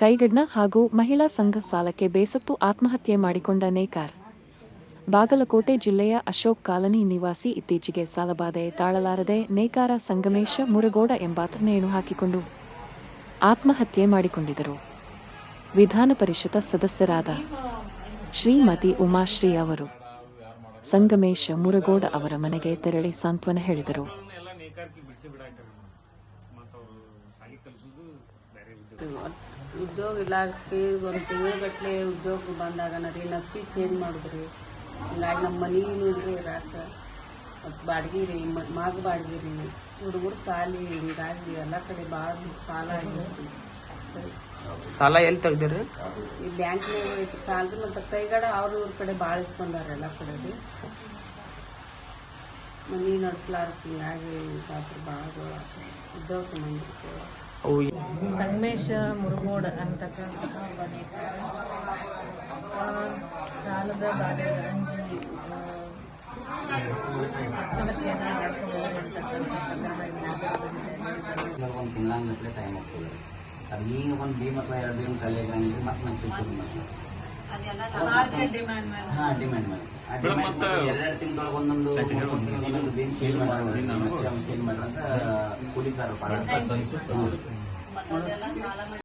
ಕೈಗಡ್ನ ಹಾಗೂ ಮಹಿಳಾ ಸಂಘ ಸಾಲಕ್ಕೆ ಬೇಸತ್ತು ಆತ್ಮಹತ್ಯೆ ಮಾಡಿಕೊಂಡ ನೇಕಾರ್. ಬಾಗಲಕೋಟೆ ಜಿಲ್ಲೆಯ ಅಶೋಕ್ ಕಾಲನಿ ನಿವಾಸಿ ಇತ್ತೀಚೆಗೆ ಸಾಲಬಾಧೆ ತಾಳಲಾರದೆ ನೇಕಾರ ಸಂಗಮೇಶ ಮುರಗೋಡ ಎಂಬಾತ ನೇಣು ಹಾಕಿಕೊಂಡು ಆತ್ಮಹತ್ಯೆ ಮಾಡಿಕೊಂಡಿದ್ದರು. ವಿಧಾನ ಪರಿಷತ್ ಸದಸ್ಯರಾದ ಶ್ರೀಮತಿ ಉಮಾಶ್ರೀ ಅವರು ಸಂಗಮೇಶ ಮುರಗೋಡ ಅವರ ಮನೆಗೆ ತೆರಳಿ ಸಾಂತ್ವನ ಹೇಳಿದರು. ಉದ್ಯೋಗ ಇಲಾಖೆ ಒಂದು ತಿಂಗಳಗಟ್ಟಲೆ ಉದ್ಯೋಗ ಬಂದಾಗ ರೀ ನರ್ಸಿ ಚೇಂಜ್ ಮಾಡಿದ್ರಿ. ಹಿಂಗಾಗಿ ನಮ್ಮ ಮನೆ ರೀ ಇರಾಕ ಮತ್ತು ಬಾಡ್ಗೆ ರೀ ಮಾಗ ಬಾಡ್ಗೆ ರೀ. ಹುಡುಗರು ಸಾಲಿ ಹಿಂಗಾಗಿ ಎಲ್ಲ ಕಡೆ ಭಾಳ ಸಾಲ ಆಗಿರ್ತೀವಿ ಸಾಲ ಎಲ್ಲಿ ತೆಗ್ದಿರಿ? ಈ ಬ್ಯಾಂಕ್ನಾಗ ಐತಿ ಸಾಲದ ಮತ್ತು ಕೈಗಡ ಅವ್ರ ಇವ್ರ ಕಡೆ ಭಾಳ ಇಸ್ಕೊಂಡಾರ ಎಲ್ಲ ಕಡೆ ರೀ. ಮನೆ ನಡೆಸ್ಲಾರ ಹಿಂಗಾಗಿ ಭಾಳ ಉದ್ಯೋಗ ಸಂಬಂಧ ಸಂಗಮೇಶ ಮುರುಗೋಡ್ ನೇಕಾರ ಆ, ಸಾಲದ ಬಾಧೆ ಅಂಜಿ ಆತ್ಮಹತ್ಯೆಯನ್ನ ಮಾಡ್ಕೊಂಡು. ಒಂದು ಟೈಮ್ ಹೋಗ್ತದೆ ಅದು ಈಗ ಒಂದು ಬಿ ಮತ್ತು ಎರಡು ಮತ್ತೆ ಚಿಕ್ಕ ಮತ್ತೆ ಹಾಂ ಡಿಮ್ಯಾಂಡ್ ಎರಡು ತಿಂಗಳೊಳಗೆ ಒಂದೊಂದು ಒಂದೊಂದು ಬೇನ್ ಚೇಂಜ್ ಅಂತ ಕೂಲಿಕಾರ